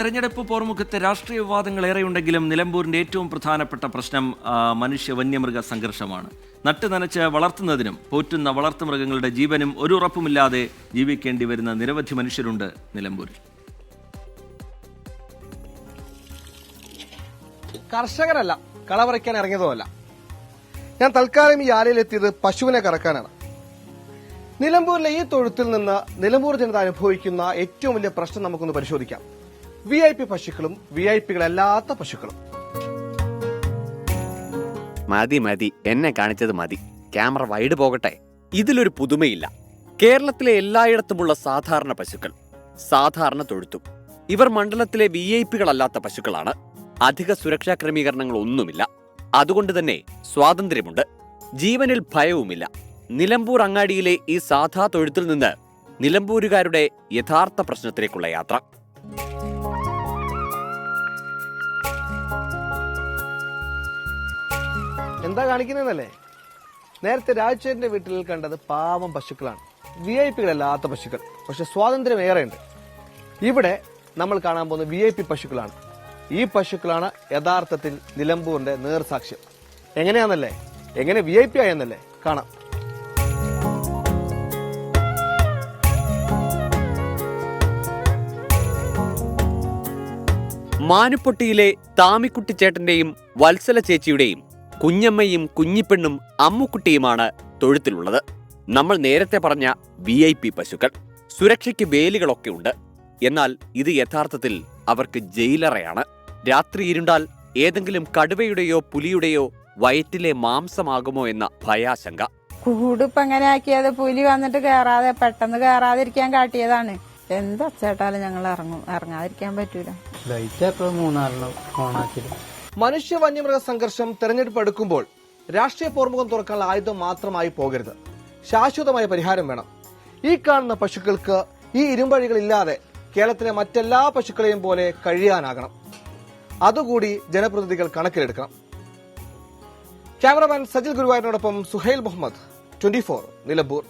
തെരഞ്ഞെടുപ്പ് പോർമുഖത്ത് രാഷ്ട്രീയ വിവാദങ്ങൾ ഏറെയുണ്ടെങ്കിലും നിലമ്പൂരിന്റെ ഏറ്റവും പ്രധാനപ്പെട്ട പ്രശ്നം മനുഷ്യ വന്യമൃഗ സംഘർഷമാണ്. നട്ട് നനച്ച് വളർത്തുന്നതിനും പോറ്റുന്ന വളർത്തുമൃഗങ്ങളുടെ ജീവനും ഒരു ഉറപ്പുമില്ലാതെ ജീവിക്കേണ്ടി വരുന്ന നിരവധി മനുഷ്യരുണ്ട് നിലമ്പൂരിൽ. കർഷകരല്ല കള പറിക്കാൻ ഇറങ്ങിയതുമല്ല. ഞാൻ തൽക്കാലം ഈ ആലയിലെത്തിയത് പശുവിനെ കറക്കാനാണ്. നിലമ്പൂരിലെ ഈ തൊഴുത്തിൽ നിന്ന് നിലമ്പൂർ ജനത അനുഭവിക്കുന്ന ഏറ്റവും വലിയ പ്രശ്നം നമുക്കൊന്ന് പരിശോധിക്കാം. വി ഐ പി പശുക്കളും വി ഐ പികളല്ലാത്ത പശുക്കളും. മതി മതി. എന്നെ കാണിച്ചത് മതി. ക്യാമറ വൈഡ് പോകട്ടെ. ഇതിലൊരു പുതുമയില്ല. കേരളത്തിലെ എല്ലായിടത്തുമുള്ള സാധാരണ പശുക്കൾ സാധാരണ തൊഴുത്തും. ഇവർ മണ്ഡലത്തിലെ വി ഐ പികളല്ലാത്ത പശുക്കളാണ്. അധിക സുരക്ഷാ ക്രമീകരണങ്ങൾ ഒന്നുമില്ല. അതുകൊണ്ട് തന്നെ സ്വാതന്ത്ര്യമുണ്ട്. ജീവനിൽ ഭയവുമില്ല. നിലമ്പൂർ അങ്ങാടിയിലെ ഈ സാധാ തൊഴുത്തിൽ നിന്ന് നിലമ്പൂരുകാരുടെ യഥാർത്ഥ പ്രശ്നത്തിലേക്കുള്ള യാത്ര. എന്താ കാണിക്കുന്നതെന്നല്ലേ? നേരത്തെ രാജ്ചേരിന്റെ വീട്ടിൽ കണ്ടത് പാവം പശുക്കളാണ്. വി ഐ പികളല്ലാത്ത പശുക്കൾ. പക്ഷെ സ്വാതന്ത്ര്യം ഏറെയുണ്ട്. ഇവിടെ നമ്മൾ കാണാൻ പോകുന്ന വി ഐ പി പശുക്കളാണ്. ഈ പശുക്കളാണ് യഥാർത്ഥത്തിൽ നിലമ്പൂരിന്റെ നേർസാക്ഷ്യം. എങ്ങനെയാണെന്നല്ലേ എങ്ങനെ വി ഐ പി ആയെന്നല്ലേ? കാണാം. മാനുപ്പൊട്ടിയിലെ താമിക്കുട്ടിച്ചേട്ടന്റെയും വത്സല ചേച്ചിയുടെയും കുഞ്ഞമ്മയും കുഞ്ഞിപ്പെണ്ണും അമ്മുക്കുട്ടിയുമാണ് തൊഴുത്തിലുള്ളത്. നമ്മൾ നേരത്തെ പറഞ്ഞ വി ഐ പി പശുക്കൾ. സുരക്ഷയ്ക്ക് വേലികളൊക്കെ ഉണ്ട്. എന്നാൽ ഇത് യഥാർത്ഥത്തിൽ അവർക്ക് ജയിലറയാണ്. രാത്രി ഇരുണ്ടാൽ ഏതെങ്കിലും കടുവയുടെയോ പുലിയുടെയോ വയറ്റിലെ മാംസമാകുമോ എന്ന ഭയാശങ്ക. കൂട് ഇപ്പൊ എങ്ങനെ ആക്കിയത് പുലി വന്നിട്ട് കേറാതെ പെട്ടെന്ന് കേറാതിരിക്കാൻ കാട്ടിയതാണ്. എന്താ ചേട്ടാലും ഞങ്ങൾ ഇറങ്ങും. ഇറങ്ങാതിരിക്കാൻ പറ്റൂല. ലൈറ്റ് എപ്പോഴും മൂന്നാലെണ്ണം ഓണാക്കിയത്. മനുഷ്യ വന്യമൃഗ സംഘർഷം തെരഞ്ഞെടുപ്പ് എടുക്കുമ്പോൾ രാഷ്ട്രീയ പോർമുഖം തുറക്കാനുള്ള ആയുധം മാത്രമായി പോകരുത്. ശാശ്വതമായ പരിഹാരം വേണം. ഈ കാണുന്ന പശുക്കൾക്ക് ഈ ഇരുമ്പഴികളില്ലാതെ കേരളത്തിലെ മറ്റെല്ലാ പശുക്കളെയും പോലെ കഴിയാനാകണം. അതുകൂടി ജനപ്രതിനിധികൾ കണക്കിലെടുക്കണം. ക്യാമറമാൻ സജിൽ ഗുരുവായൂരിനോടൊപ്പം സുഹൈൽ മുഹമ്മദ് ട്വന്റി ഫോർ നിലമ്പൂർ.